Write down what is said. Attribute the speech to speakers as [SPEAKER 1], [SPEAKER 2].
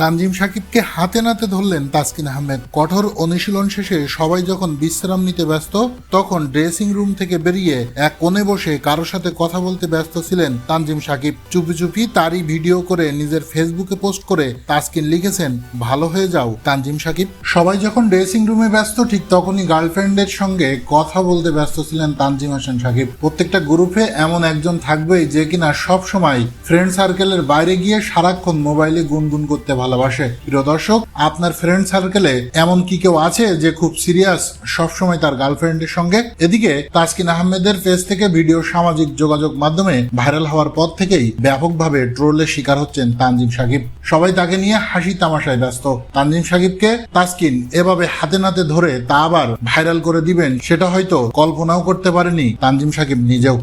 [SPEAKER 1] তানজিম সাকিবকে হাতে নাতে ধরলেন তাসকিন আহমেদ। কঠোর অনুশীলন শেষে সবাই যখন বিশ্রাম নিতে ব্যস্ত, তখন ড্রেসিং রুম থেকে বেরিয়ে এক কোণে বসে কারোর সাথে কথা বলতে ব্যস্ত ছিলেন তানজিম সাকিব। চুপি চুপি তারই ভিডিও করে নিজের ফেসবুকে পোস্ট করে তাসকিন লিখেছেন, ভালো হয়ে যাও, তানজিম সাকিব। সবাই যখন ড্রেসিং রুমে ব্যস্ত, ঠিক তখনই গার্লফ্রেন্ডের সঙ্গে কথা বলতে ব্যস্ত ছিলেন তানজিম হাসান সাকিব। প্রত্যেকটা গ্রুপে এমন একজন থাকবেই যে কিনা সব সময় ফ্রেন্ড সার্কেলের বাইরে গিয়ে সারাক্ষণ মোবাইলে গুনগুন করতে ভালোবাসে। প্রিয় দর্শক, আপনার ফ্রেন্ড সার্কেলে এমন কি কেউ আছে যে খুব সিরিয়াস সবসময় তার গার্লফ্রেন্ডের সঙ্গে? এদিকে তাসকিন আহমেদের পেজ থেকে ভিডিও সামাজিক যোগাযোগ মাধ্যমে ভাইরাল হওয়ার পর থেকেই ব্যাপকভাবে ট্রোলের শিকার হচ্ছেন তানজিম সাকিব। সবাই তাকে নিয়ে হাসি তামাশায় ব্যস্ত। তানজিম সাকিবকে তাসকিন এভাবে হাতে নাতে ধরে তা আবার ভাইরাল করে দিবেন, সেটা হয়তো কল্পনাও করতে পারেনি তানজিম সাকিব নিজেও।